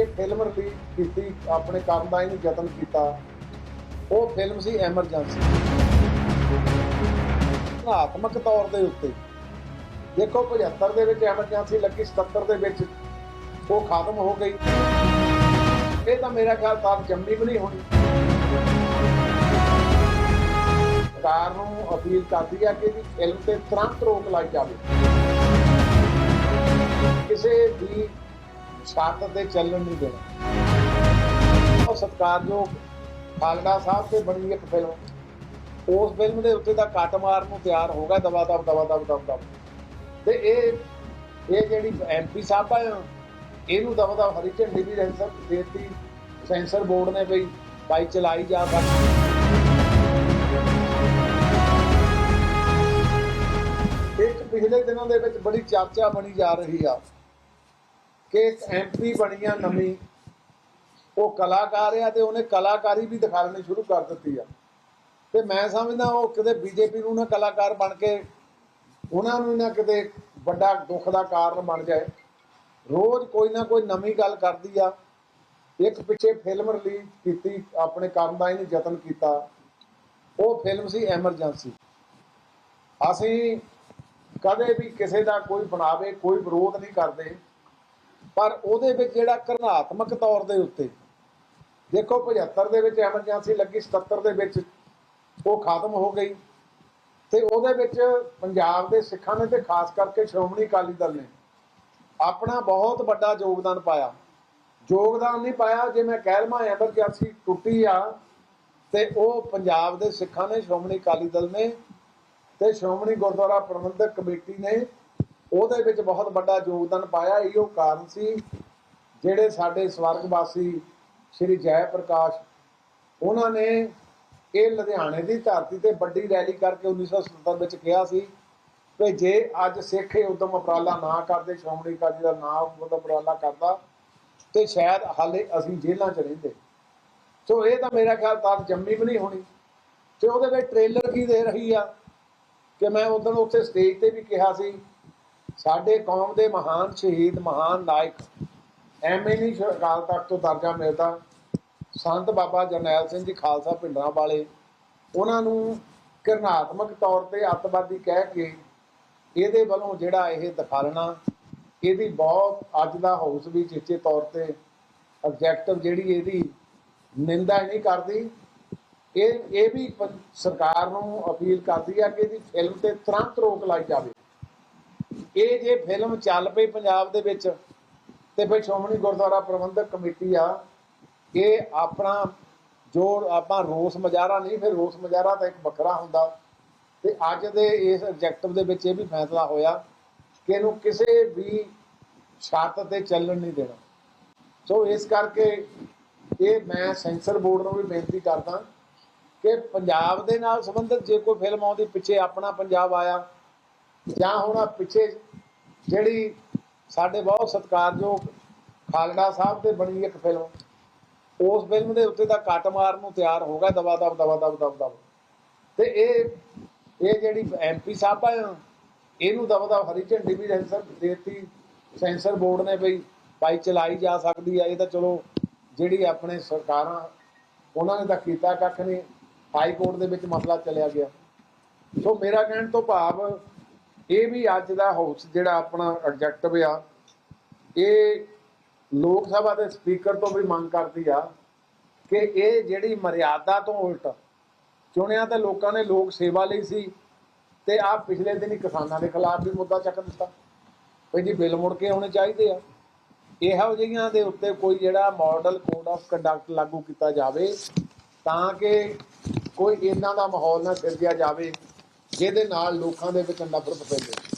ਪਿੱਛੇ film release ਕੀਤੀ, ਆਪਣੇ ਕਰਨ ਦਾ ਇਹਨੂੰ ਯਤਨ ਕੀਤਾ। ਉਹ ਫਿਲਮ ਸੀ ਐਮਰਜੈਂਸੀ ਭਾਵਨਾਤਮਕ ਤੌਰ ਦੇ ਉੱਤੇ। ਦੇਖੋ 75 ਦੇ ਵਿੱਚ ਐਮਰਜੈਂਸੀ ਲੱਗੀ 77 ਦੇ ਵਿੱਚ ਉਹ ਖਤਮ ਹੋ ਗਈ। ਇਹ ਤਾਂ ਮੇਰਾ ਖਿਆਲ ਤਾਂ ਜੰਮੀ ਵੀ ਨਹੀਂ ਹੋਣੀ। ਸਰਕਾਰ ਨੂੰ ਅਪੀਲ ਕਰਦੀ ਹੈ ਕਿ ਵੀ ਫਿਲਮ ਤੇ ਤੁਰੰਤ ਰੋਕ ਲਾਈ ਜਾਵੇ। ਕਿਸੇ ਵੀ ਸ਼ਰਤ ਤੇ ਚੱਲਣ ਨਹੀਂ ਦੇਣਾ। ਉਹ ਸਤਿਕਾਰਯੋਗ ਖਾਲੜਾ ਸਾਹਿਬ ਤੇ ਬਣੀ ਇੱਕ ਫਿਲਮ ਉਸ ਫਿਲਮ ਦੇ ਉੱਤੇ ਤਾਂ ਕੱਟ ਮਾਰਨ ਨੂੰ ਤਿਆਰ ਹੋ ਦਵਾ ਦਵ ਦਵਾ ਦਵ ਦਵ ਦਵ ਤੇ ਇਹ ਇਹ ਜਿਹੜੀ ਐਮਪੀ ਸਾਹਿਬ ਆ, ਇਹਨੂੰ ਦਵਾ ਦਵ ਹਰੀ ਝੰਡੀ ਵੀ ਸੈਂਸਰ ਦੇਤੀ। ਸੈਂਸਰ ਬੋਰਡ ਨੇ ਬਈ ਬਾਈ ਚਲਾਈ ਜਾ ਸਕਦੀ ਪਿਛਲੇ ਦਿਨਾਂ ਦੇ ਵਿੱਚ ਬੜੀ ਚਰਚਾ ਬਣੀ ਜਾ ਰਹੀ ਆ। ਕਿ ਇੱਕ ਐਮਪੀ ਬਣੀ ਆ ਨਵੀਂ, ਉਹ ਕਲਾਕਾਰ ਆ ਤੇ ਉਹਨੇ ਕਲਾਕਾਰੀ ਵੀ ਦਿਖਾਣੀ ਸ਼ੁਰੂ ਕਰ ਦਿੱਤੀ ਆ। ਤੇ ਮੈਂ ਸਮਝਦਾ ਉਹ ਕਿਤੇ ਬੀਜੇਪੀ ਨੂੰ ਨਾ ਕਲਾਕਾਰ ਬਣ ਕੇ, ਉਹਨਾਂ ਨੂੰ ਨਾ ਕਿਤੇ ਵੱਡਾ ਦੁੱਖ ਦਾ ਕਾਰਨ ਬਣ ਜਾਏ। ਰੋਜ਼ ਕੋਈ ਨਾ ਕੋਈ ਨਵੀਂ ਗੱਲ ਕਰਦੀ ਆ। ਇੱਕ ਪਿੱਛੇ ਫਿਲਮ ਰਿਲੀਜ਼ ਕੀਤੀ, ਆਪਣੇ ਕਰਨ ਦਾ ਇਹਨੂੰ ਯਤਨ ਕੀਤਾ। ਉਹ ਫਿਲਮ ਸੀ ਐਮਰਜੈਂਸੀ ਅਸੀਂ ਕਦੇ ਵੀ ਕਿਸੇ ਦਾ ਕੋਈ ਬਣਾਵੇ, ਕੋਈ ਵਿਰੋਧ ਨਹੀਂ ਕਰਦੇ। ਪਰ ਉਹਦੇ ਵਿੱਚ ਜਿਹੜਾ ਕਰਨਾਤਮਕ ਤੌਰ ਦੇ ਉੱਤੇ, ਦੇਖੋ 75 ਦੇ ਵਿੱਚ ਐਮਰਜੈਂਸੀ ਲੱਗੀ 77 ਦੇ ਵਿੱਚ ਉਹ ਖਤਮ ਹੋ ਗਈ ਤੇ ਉਹਦੇ ਵਿੱਚ ਪੰਜਾਬ ਦੇ ਸਿੱਖਾਂ ਨੇ ਤੇ ਖਾਸ ਕਰਕੇ ਸ਼੍ਰੋਮਣੀ ਅਕਾਲੀ ਦਲ ਨੇ ਆਪਣਾ ਬਹੁਤ ਵੱਡਾ ਯੋਗਦਾਨ ਪਾਇਆ। ਯੋਗਦਾਨ ਨਹੀਂ ਪਾਇਆ, ਜੇ ਮੈਂ ਕਹਿ ਲਵਾਂ ਐਮਰਜੈਂਸੀ ਟੁੱਟੀ ਆ ਤੇ ਉਹ ਪੰਜਾਬ ਦੇ ਸਿੱਖਾਂ ਨੇ, ਸ਼੍ਰੋਮਣੀ ਅਕਾਲੀ ਦਲ ਨੇ ਤੇ ਸ਼੍ਰੋਮਣੀ ਗੁਰਦੁਆਰਾ ਪ੍ਰਬੰਧਕ ਕਮੇਟੀ ਨੇ ਉਹਦੇ ਵਿੱਚ ਬਹੁਤ ਵੱਡਾ ਯੋਗਦਾਨ ਪਾਇਆ। ਇਹੋ ਕਾਰਨ ਸੀ ਜਿਹੜੇ ਸਾਡੇ ਸਵਰਗਵਾਸੀ ਸ਼੍ਰੀ ਜੈ ਪ੍ਰਕਾਸ਼, ਉਹਨਾਂ ਨੇ ਇਹ ਲੁਧਿਆਣੇ ਦੀ ਧਰਤੀ ਤੇ ਵੱਡੀ ਰੈਲੀ ਕਰਕੇ 1977 ਵਿੱਚ ਕਿਹਾ ਸੀ ਕਿ ਜੇ ਅੱਜ ਸਿੱਖ ਇਹ ਉਦਮ ਉਪਰਾਲਾ ਨਾ ਕਰਦੇ, ਸ਼੍ਰੋਮਣੀ ਅਕਾਲੀ ਦਾ ਨਾਮ ਉਦਮ ਉਪਰਾਲਾ ਕਰਦਾ, ਤੇ ਸ਼ਾਇਦ ਹਾਲੇ ਅਸੀਂ ਜੇਲ੍ਹਾਂ 'ਚ ਰਹਿੰਦੇ। ਸੋ ਇਹ ਤਾਂ ਮੇਰਾ ਖਿਆਲ ਤਾਂ ਜੰਮੀ ਵੀ ਨਹੀਂ ਹੋਣੀ। ਤੇ ਉਹਦੇ ਵਿੱਚ ਟ੍ਰੇਲਰ ਕੀ ਦੇ ਰਹੀ ਆ ਕਿ ਮੈਂ ਉਦੋਂ ਉੱਥੇ ਸਟੇਜ ਤੇ ਵੀ ਕਿਹਾ ਸੀ ਸਾਡੇ ਕੌਮ ਦੇ ਮਹਾਨ ਸ਼ਹੀਦ, ਮਹਾਨ ਨਾਇਕ, ਐਵੇਂ ਨਹੀਂ ਸ਼- ਅਕਾਲ ਤਖਤ ਤੋਂ ਦਰਜਾ ਮਿਲਦਾ। ਸੰਤ ਬਾਬਾ ਜਰਨੈਲ ਸਿੰਘ ਜੀ ਖਾਲਸਾ ਪਿੰਡਰਾਂ ਵਾਲੇ, ਉਹਨਾਂ ਨੂੰ ਕਿਰਨਾਤਮਕ ਤੌਰ ਤੇ ਅੱਤਵਾਦੀ ਕਹਿ ਕੇ ਇਹਦੇ ਵੱਲੋਂ ਜਿਹੜਾ ਇਹ ਦਿਖਾਲਣਾ, ਇਹਦੀ ਬਹੁਤ, ਅੱਜ ਦਾ ਹਾਊਸ ਵੀ ਚੇਚੇ ਤੌਰ ਤੇ ਆਬਜੈਕਟਿਵ ਜਿਹੜੀ ਇਹਦੀ ਨਿੰਦਾ ਨਹੀਂ ਕਰਦੀ। ਇਹ ਇਹ ਵੀ ਸਰਕਾਰ ਨੂੰ ਅਪੀਲ ਕਰਦੀ ਹੈ ਕਿ ਇਹਦੀ ਫਿਲਮ ਤੇ ਤੁਰੰਤ ਰੋਕ ਲਾਈ ਜਾਵੇ। ਇਹ ਜੇ ਫਿਲਮ ਚੱਲ ਪਈ ਪੰਜਾਬ ਦੇ ਵਿੱਚ, ਤੇ ਫਿਰ ਸ਼੍ਰੋਮਣੀ ਗੁਰਦੁਆਰਾ ਪ੍ਰਬੰਧਕ ਕਮੇਟੀ ਆ, ਇਹ ਆਪਣਾ ਜੋ ਆਪਾਂ ਰੋਸ ਮਜਾਰਾ ਨਹੀਂ, ਫਿਰ ਰੋਸ ਮਜਾਰਾ ਤਾਂ ਇੱਕ ਵੱਖਰਾ ਹੁੰਦਾ। ਤੇ ਅੱਜ ਦੇ ਇਸ ਆਬਜੈਕਟਿਵ ਦੇ ਵਿੱਚ ਇਹ ਵੀ ਫੈਸਲਾ ਹੋਇਆ ਕਿ ਇਹਨੂੰ ਕਿਸੇ ਵੀ ਸ਼ਰਤ ਤੇ ਚੱਲਣ ਨਹੀਂ ਦੇਣਾ। ਸੋ ਇਸ ਕਰਕੇ ਇਹ ਮੈਂ ਸੈਂਸਰ ਬੋਰਡ ਨੂੰ ਵੀ ਬੇਨਤੀ ਕਰਦਾ ਕਿ ਪੰਜਾਬ ਦੇ ਨਾਲ ਸੰਬੰਧਿਤ ਜੇ ਕੋਈ ਫਿਲਮ ਆਉਂਦੀ, ਪਿੱਛੇ ਆਪਣਾ ਪੰਜਾਬ ਆਇਆ ਜਾਂ ਹੁਣ ਪਿੱਛੇ ਜਿਹੜੀ ਸਾਡੇ ਬਹੁਤ ਸਤਿਕਾਰਯੋਗ ਖਾਲੜਾ ਸਾਹਿਬ ਤੇ ਬਣੀ ਇੱਕ ਫਿਲਮ, ਉਸ ਫਿਲਮ ਦੇ ਉੱਤੇ ਤਾਂ ਕੱਟ ਮਾਰਨ ਨੂੰ ਤਿਆਰ ਹੋ ਗਿਆ ਦਵਾ ਦਬ ਦਵਾ ਦਬ ਦਵ ਦਵ। ਤੇ ਇਹ ਇਹ ਜਿਹੜੀ ਐਮਪੀ ਸਾਹਿਬ ਆ, ਇਹਨੂੰ ਦਵਾ ਦਵ ਹਰੀ ਝੰਡੀ ਵੀ ਸੈਂਸਰ ਦੇਤੀ, ਸੈਂਸਰ ਬੋਰਡ ਨੇ ਬਈ ਬਾਈ ਚਲਾਈ ਜਾ ਸਕਦੀ ਆ, ਇਹ ਤਾਂ ਚਲੋ ਜਿਹੜੀ ਆਪਣੇ ਸਰਕਾਰਾਂ, ਉਹਨਾਂ ਨੇ ਤਾਂ ਕੀਤਾ ਕੱਖ ਨਹੀਂ, ਹਾਈ ਕੋਰਟ ਦੇ ਵਿੱਚ ਮਸਲਾ ਚੱਲਿਆ ਗਿਆ। ਸੋ ਮੇਰਾ ਕਹਿਣ ਤੋਂ ਭਾਵ ਇਹ ਵੀ ਅੱਜ ਦਾ ਹਾਊਸ ਜਿਹੜਾ ਆਪਣਾ ਐਡਜੈਕਟਿਵ ਆ, ਇਹ ਲੋਕ ਸਭਾ ਦੇ ਸਪੀਕਰ ਤੋਂ ਵੀ ਮੰਗ ਕਰਦੀ ਆ ਕਿ ਇਹ ਜਿਹੜੀ ਮਰਿਆਦਾ ਤੋਂ ਉਲਟ ਚੁਣਿਆ ਤਾਂ ਲੋਕਾਂ ਨੇ ਲੋਕ ਸੇਵਾ ਲਈ ਸੀ ਤੇ ਆ ਪਿਛਲੇ ਦਿਨ ਹੀ ਕਿਸਾਨਾਂ ਦੇ ਖਿਲਾਫ ਵੀ ਮੁੱਦਾ ਚੱਕ ਦਿੱਤਾ। ਵੀ ਜੀ ਬਿੱਲ ਮੁੜ ਕੇ ਆਉਣੇ ਚਾਹੀਦੇ ਆ। ਇਹੋ ਜਿਹੀਆਂ ਦੇ ਉੱਤੇ ਕੋਈ ਜਿਹੜਾ ਮਾਡਲ ਕੋਡ ਆਫ ਕੰਡਕਟ ਲਾਗੂ ਕੀਤਾ ਜਾਵੇ ਤਾਂ ਕਿ ਕੋਈ ਇਹਨਾਂ ਦਾ ਮਾਹੌਲ ਨਾ ਸਿਰਜਿਆ ਜਾਵੇ। ਜਿਹਦੇ ਨਾਲ ਲੋਕਾਂ ਦੇ ਵਿੱਚ ਨਫ਼ਰਤ ਫੈਲੇ